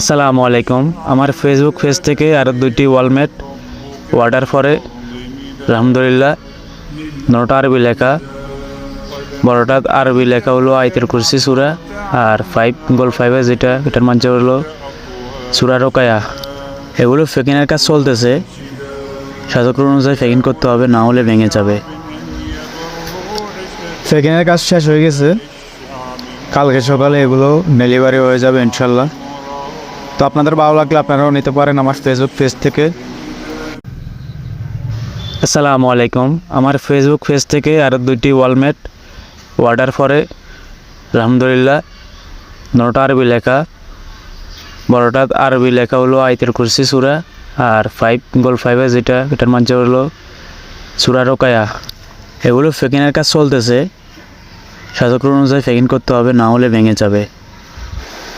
আসসালামু আলাইকুম। আমার ফেসবুক পেজ থেকে আরও দুইটি ওয়ালমেট অর্ডার পরে আলহামদুলিল্লাহ, নটা আরবি লেখা। বড়টা আরবি লেখা হলো আইতের কুরসি সুরা আর ফাইভ গোল ফাইভে যেটা, এটার মাঝে হলো সুরা রোকায়া। এগুলো ফেকিনের কাজ চলতেছে। সাধক অনুযায়ী ফেকিন করতে হবে, না হলে ভেঙে যাবে। সেকেন্ডের কাজ শেষ হয়ে গেছে। কালকে সকালে এগুলো ডেলিভারি হয়ে যাবে ইনশাল্লাহ। তো আপনাদের ভালো লাগলে আপনারাও নিতে পারেন আমার ফেসবুক পেজ থেকে। আসসালামু আলাইকুম। আমার ফেসবুক পেজ থেকে আরও দুইটি ওয়ালমেট অর্ডার পরে আলহামদুলিল্লাহ, নটা আরবি লেখা। বড়টা আরবি লেখা হলো আইতের কুরসি সুরা আর ফাইভ গোল ফাইভে যেটা, এটার মাঝে হলো সুরা রোকায়া। এগুলো ফেকিনের কাজ চলতেছে। সাধক অনুযায়ী ফেকিন করতে হবে, না হলে ভেঙে যাবে।